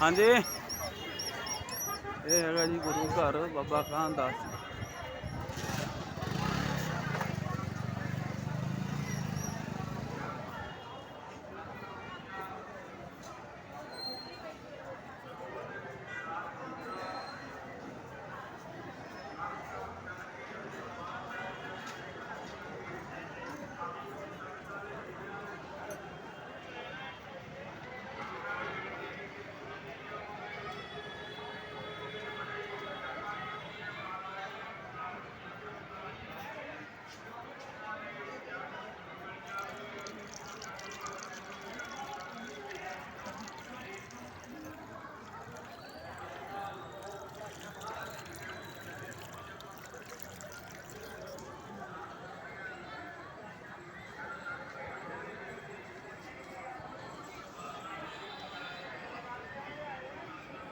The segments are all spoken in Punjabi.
ਹਾਂਜੀ। ਇਹ ਹੈਗਾ ਜੀ ਗੁਰੂ ਘਰ ਬਾਬਾ ਕਾਂ ਦਾ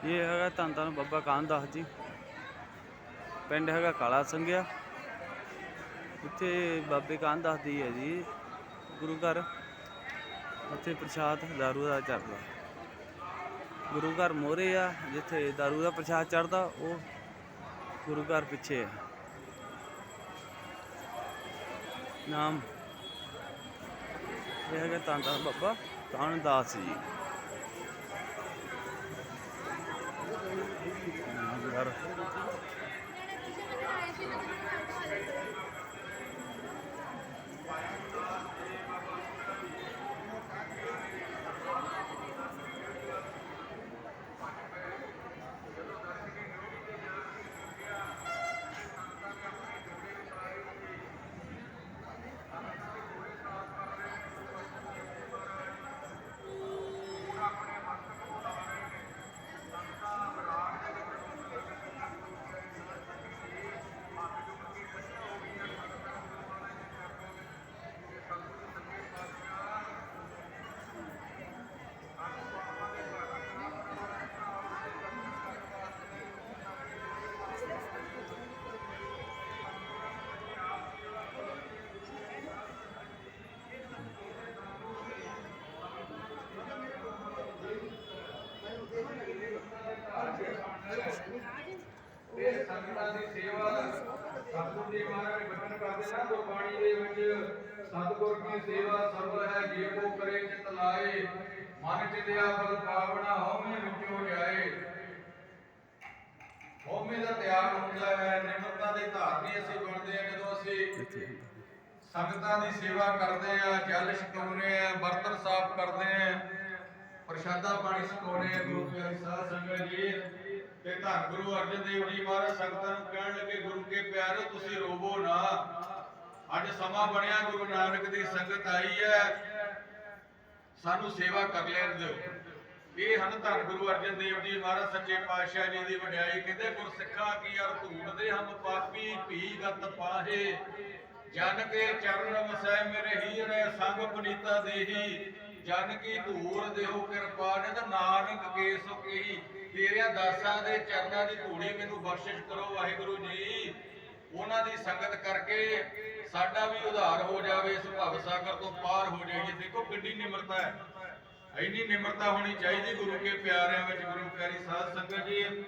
ਇਹ ਹੈਗਾ ਧੰਨ ਧੰਨ ਬਾਬਾ ਕਾਨ ਦਾਸ ਜੀ। ਪਿੰਡ ਹੈਗਾ ਕਾਲਾ ਸੰਗਿਆ ਇੱਥੇ ਬਾਬੇ ਕਾਨ ਦਾਸ ਦੀ ਹੈ ਜੀ, ਗੁਰੂ ਘਰ। ਉੱਥੇ ਪ੍ਰਸ਼ਾਦ ਦਾਰੂ ਦਾ ਚੱਲਦਾ ਗੁਰੂ ਘਰ ਮੋਰੇ ਆ, ਜਿੱਥੇ ਦਾਰੂ ਦਾ ਪ੍ਰਸ਼ਾਦ ਚੜਦਾ ਉਹ ਗੁਰੂ ਘਰ ਪਿੱਛੇ ਹੈ ਨਾਮ। ਇਹ ਹੈਗਾ ਧੰਨ ਧੰਨ ਬਾਬਾ ਕਾਨ ਦਾਸ ਜੀ। ਯਾਰ। ਗੁਰਬਾਣੀ ਦੇ ਵਿੱਚ ਸਤਿਗੁਰ ਕੀ ਸੇਵਾ ਸਰਵ ਹੈ ਜੇ ਕੋ ਕਰੇ ਚਿਤ ਲਾਏ, ਮਨ ਚਿਤਿਆ ਫਲ ਪਾਵਣਾ, ਹਉਮੈ ਵਿੱਚੋਂ ਜਾਏ। ਹਉਮੈ ਦਾ ਤਿਆਗ ਹੁੰਦਾ ਹੈ, ਨਿਮਰਤਾ ਦੇ ਧਾਰਨੀ ਅਸੀਂ ਬਣਦੇ ਆ ਜਦੋਂ ਅਸੀਂ ਸੰਗਤਾਂ ਦੀ ਸੇਵਾ ਕਰਦੇ ਆ ਜਲ ਛਕਾਉਂਦੇ ਆ ਬਰਤਨ ਸਾਫ਼ ਕਰਦੇ ਆ ਪ੍ਰਸ਼ਾਦਾ ਪਾਣੀ ਛਕਾਉਂਦੇ ਆ ਗੁਰੂ ਪਿਆਰੀ ਸਾਧ ਸੰਗਤ ਜੀ। ਤੇ ਧੰਨ ਗੁਰੂ ਅਰਜਨ ਦੇਵ ਜੀ ਮਹਾਰਾਜ, ਸੰਗਤਾਂ ਨੂੰ ਕਹਿਣ ਲੱਗੇ, ਗੁਰੂ ਕੇ ਪਿਆਰੋ, ਤੁਸੀਂ ਰੋਵੋ ਨਾ। ਅੱਜ ਸਮਾਂ ਬਣਿਆ, ਗੁਰੂ ਨਾਨਕ ਦੀ ਸੰਗਤ ਆਈ ਹੈ। ਸਾਨੂੰ ਸੇਵਾ ਕਰ ਲੈਣ ਦਿਓ। ਇਹ ਹਨ ਧੰਨ ਗੁਰੂ ਅਰਜਨ ਦੇਵ ਜੀ ਮਹਾਰਾਜ, ਸੱਚੇ ਪਾਤਸ਼ਾਹ ਜੀ ਦੀ ਵਡਿਆਈ। ਕਹਿੰਦੇ ਗੁਰਸਿੱਖਾਂ ਕੀ ਅਰ ਧੂੜਦੇ ਹਮ ਪਾਪੀ ਭੀ ਗਤ ਪਾਹੇ। ਜਨ ਕੇ ਚਰਨ ਵਸੈ ਮੇਰੇ ਹੀਰੇ, ਸੰਗ ਪਨੀਤਾ ਦੇਹੀ। ਜਨ ਕੀ ਧੂੜ ਦੇਹੋ ਕਿਰਪਾ ਨੇ ਤਾਂ ਨਾਨਕ ਕੇ ਸੋ ਤੇਰਿਆਂ ਦਾਸਾਂ ਦੇ ਚਰਨਾਂ ਦੀ ਧੂੜੀ ਮੈਨੂੰ ਬਖਸ਼ਿਸ਼ ਕਰੋ, ਵਾਹਿਗੁਰੂ ਜੀ। ਉਹਨਾਂ ਦੀ ਸੰਗਤ ਕਰਕੇ ਸਾਡਾ ਵੀ ਉਧਾਰ ਹੋ ਜਾਵੇ, ਇਸ ਭਵ ਸਾਗਰ ਤੋਂ ਪਾਰ ਹੋ ਜਾਈਏ। ਦੇਖੋ ਕਿੰਨੀ ਨਿਮਰਤਾ ਹੈ। ਇੰਨੀ ਨਿਮਰਤਾ ਹੋਣੀ ਚਾਹੀਦੀ ਗੁਰੂ ਕੇ ਪਿਆਰਿਆਂ ਵਿੱਚ, ਗੁਰੂ ਪਿਆਰੀ ਸਾਧ ਸੰਗਤ ਜੀ।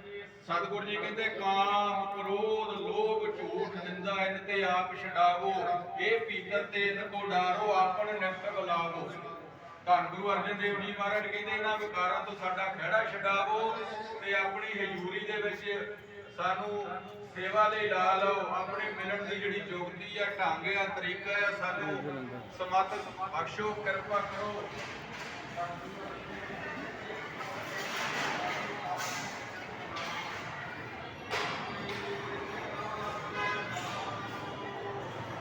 ਸਤਿਗੁਰ ਜੀ ਕਹਿੰਦੇ, ਕਾਮ ਕ੍ਰੋਧ, ਲੋਭ, ਝੂਠ, ਨਿੰਦਾ ਇਨ ਤੇ ਆਪ ਛਡਾਵੋ। ਇਹ ਪੀਤਰ ਤੇ ਇਨ ਕੋ ਡਾਰੋ, ਆਪਣ ਨਿਮਤ ਬੁਲਾਵੋ। ਧੰਨ ਗੁਰੂ ਅਰਜਨ ਦੇਵ ਜੀ ਮਹਾਰਾਜ ਕਹਿੰਦੇ, ਇਹਨਾਂ ਵਿਕਾਰਾਂ ਤੋਂ ਸਾਡਾ ਖਿਹੜਾ ਛਡਾਵੋ ਤੇ ਆਪਣੀ ਹਜ਼ੂਰੀ ਦੇ ਵਿੱਚ ਸਾਨੂੰ ਸੇਵਾ ਲਈ ਲਾ ਲਓ ਆਪਣੇ ਮਿਲਣ ਦੀ ਜਿਹੜੀ ਯੋਗਤੀ ਆ ਢੰਗ ਆ ਤਰੀਕਾ ਆ ਸਾਨੂੰ ਸਮਤ ਬਖਸ਼ੋ ਕਿਰਪਾ ਕਰੋ।